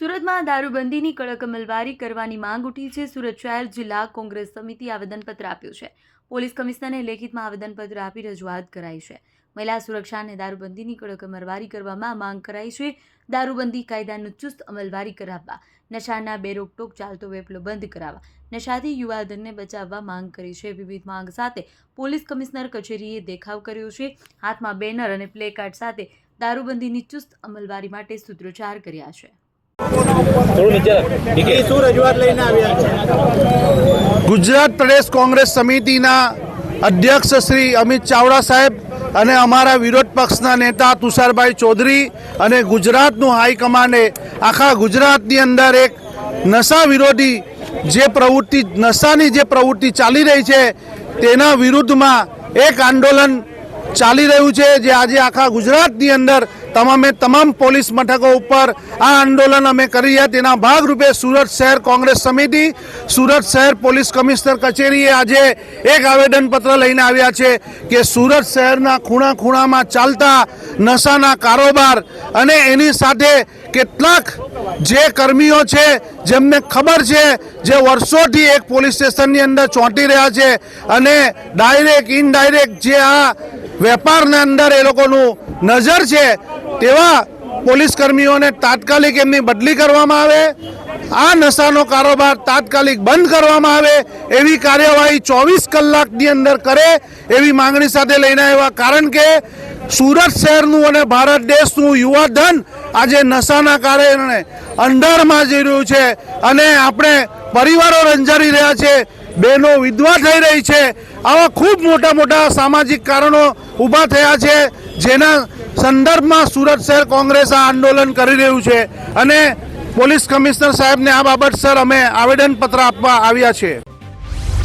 સુરતમાં દારૂબંધીની કડક અમલવારી કરવાની માંગ ઉઠી છે. સુરત શહેર જિલ્લા કોંગ્રેસ સમિતિ આવેદનપત્ર આપ્યું છે. પોલીસ કમિશનરને લેખિતમાં આવેદનપત્ર આપી રજૂઆત કરાઈ છે. મહિલા સુરક્ષા અને દારૂબંધીની કડક અમલવારી કરવામાં માંગ કરાઈ છે. દારૂબંધી કાયદાનું ચુસ્ત અમલવારી કરાવવા, નશાના બે રોકટોક ચાલતો વેપલો બંધ કરાવવા, નશાથી યુવાધનને બચાવવા માંગ કરી છે. વિવિધ માંગ સાથે પોલીસ કમિશનર કચેરીએ દેખાવ કર્યો છે. હાથમાં બેનર અને પ્લે કાર્ડ સાથે દારૂબંધીની ચુસ્ત અમલવારી માટે સૂત્રોચ્ચાર કર્યા છે. થોડું નીચે શું રજૂઆત લઈને આવ્યા છે? ગુજરાત પ્રદેશ કોંગ્રેસ સમિતિના અધ્યક્ષ શ્રી અમિત ચાવડા સાહેબ અને અમારા વિરોધ પક્ષના નેતા તુષારભાઈ ચૌધરી અને ગુજરાતનું હાઈકમાન્ડે આખા ગુજરાતની અંદર એક નશા વિરોધી જે પ્રવૃત્તિ નશાની જે પ્રવૃત્તિ ચાલી રહી છે તેના વિરુદ્ધમાં એક આંદોલન ચાલી રહ્યું છે જે આજે આખા ગુજરાતની અંદર તમામે તમામ પોલીસ મથકો ઉપર આ આંદોલન અમે કરી રહ્યા. તેના ભાગરૂપે સુરત શહેર કોંગ્રેસ સમિતિ, સુરત શહેર પોલીસ કમિશનર કચેરીએ આજે એક આવેદનપત્ર લઈને આવ્યા છે કે સુરત શહેરના ખૂણા ખૂણામાં ચાલતા નશાના કારોબાર અને એની સાથે કેટલાક જે કર્મીઓ છે, જેમને ખબર છે, જે વર્ષોથી એક પોલીસ સ્ટેશનની અંદર ચોંટી રહ્યા છે અને ડાયરેક્ટ, ઇનડાયરેક્ટ જે આ વેપારના અંદર એ લોકોનું નજર છે તેવા પોલીસ કર્મીઓને તાત્કાલિક એમની બદલી કરવામાં આવે. આ નશાનો કારોબાર તાત્કાલિક બંધ કરવામાં આવે એવી કાર્યવાહી ચોવીસ કલાકની અંદર કરે એવી માંગણી સાથે લઈને આવ્યા. કારણ કે સુરત શહેરનું અને ભારત દેશનું યુવાધન આજે નશાના કારણે અંધારમાં જઈ રહ્યું છે અને આપણે પરિવારો રંજારી રહ્યા છે. બહેનો વિધવા થઈ રહી છે. આવા ખૂબ મોટા મોટા સામાજિક કારણો ઊભા થયા છે, જેના સંદર્ભમાં સુરત શહેર કોંગ્રેસ આ આંદોલન કરી રહ્યું છે. અને પોલીસ કમિશનર સાહેબને આ બાબત, સર, અમે આવેદનપત્ર આપવા આવ્યા છે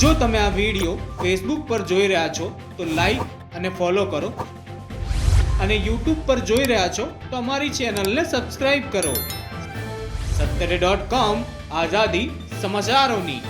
જો તમે આ વીડિયો ફેસબુક પર જોઈ રહ્યા છો, તો લાઈક અને ફોલો કરો. અને યુટ્યુબ પર જોઈ રહ્યા છો, તો અમારી ચેનલને સબસ્ક્રાઇબ કરો. સત્તરે ડોટ કોમ આઝાદી સમાચારોની.